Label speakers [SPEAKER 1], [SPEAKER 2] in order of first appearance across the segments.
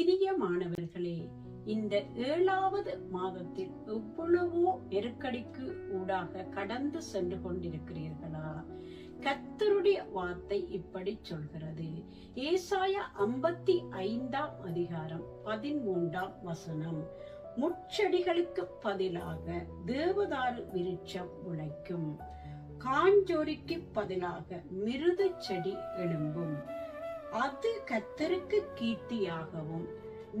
[SPEAKER 1] பிரியமானவர்களே இந்த ஏழாவது மாதத்தில் எவ்வளவோ நெருக்கடிக்கு ஊடாக கடந்து சென்று கொண்டிருக்கிறீர்களா? கத்தருடைய வார்த்தை இப்படி சொல்கிறது. ஏசாய ஐம்பத்தி ஐந்தாம் அதிகாரம் பதிமூன்றாம் வசனம். முட்செடிகளுக்கு பதிலாக தேவதாறு விருட்சம் உழைக்கும் காஞ்சோரிக்கு பதிலாக மிருது செடி எழும்பும். அது கத்தர் கீர்த்தியாகவும்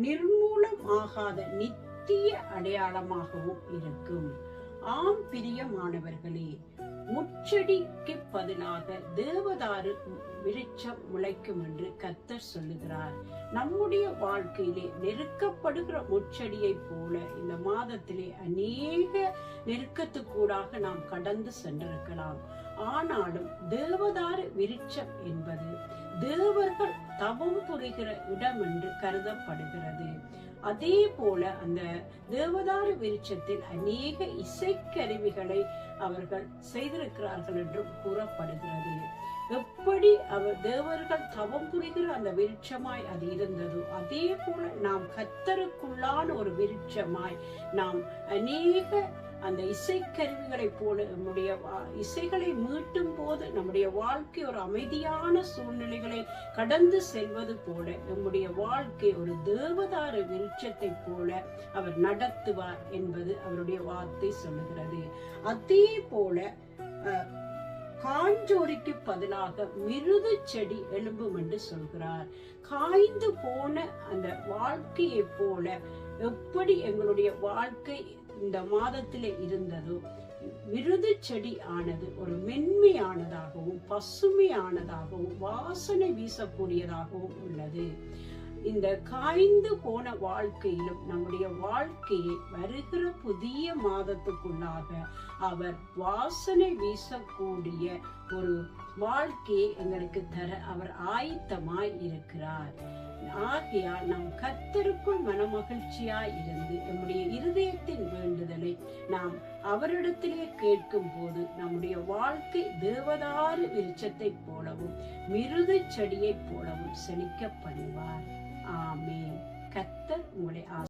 [SPEAKER 1] நிர்மூலமாகாத நித்திய அடையாளமாகவும் இருக்கும். ஆம் பிரியமானவர்களே முச்செடிக்கு பதிலாக தேவதாரு விருட்சம் முளைக்கும் என்று கத்தர் சொல்லுகிறார். நம்முடைய வாழ்க்கையிலே நெருக்கப்படுகிற முச்செடியை போல இந்த மாதத்திலே அநேக நெருக்கத்துக்கூடாக நாம் கடந்து சென்றிருக்கலாம். ஆனாலும் தேவதாரு விருட்சம் என்பது தேவர்கள் தவம் புரிகிற இடம் என்று கருதப்படுகிறது. அதே போல அந்த தேவதாரு விருட்சத்தில் அநேக இசைக்கருவிகளை அவர்கள் செய்திருக்கிறார்கள் என்றும் கூறப்படுகிறது. எப்படி அவர் தேவர்கள் தவம் புரிகிற அந்த விருட்சமாய் அது இருந்ததோ அதே போல நாம் கத்தருக்குள்ளான ஒரு விருட்சமாய் நாம் அநேக அந்த இசைக்கருவிகளை போல நம்முடைய இசைகளை மீட்டும் போது நம்முடைய வாழ்க்கை ஒரு அமைதியான சூழ்நிலைகளை கடந்து செல்வது போல நம்முடைய வாழ்க்கை ஒரு தேவதார விருட்சத்தை போல அவர் நடத்துவார் என்பது அவருடைய வார்த்தை சொல்லுகிறது. அதே போல காஞ்சோரிக்கு பதிலாக மிருது செடி எழும்பும் என்று சொல்கிறார். காய்ந்து போன அந்த வாழ்க்கையை போல எப்படி எங்களுடைய வாழ்க்கை இந்த மாதத்திலே இருந்ததோ விருது செடி ஆனது ஒரு மென்மையானதாகவும் பசுமையானதாகவும் வாசனை வீசக்கூடியதாகவும் உள்ளது. இந்த காய்ந்து போன வாழ்க்கையிலும் நம்முடைய வாழ்க்கையை வருகிற புதிய மாதத்துக்குள்ளாக அவர் வாசனை வீசக்கூடிய ஒரு வாழ்க்கையை எங்களுக்கு தர அவர் ஆயத்தமாய் இருக்கிறார். ஆகையால் நாம் கத்தருக்குள் மனமகிழ்ச்சியாய் இருந்து நம்முடைய இருதயத்தின் வேண்டுதலை நாம் அவரிடத்திலே கேட்கும் போது நம்முடைய வாழ்க்கை தேவதாறு விருட்சத்தைப் போலவும் மிருது செடியை போலவும் செழிக்க பண்ணுவார் கத்த கத்தர் உங்களை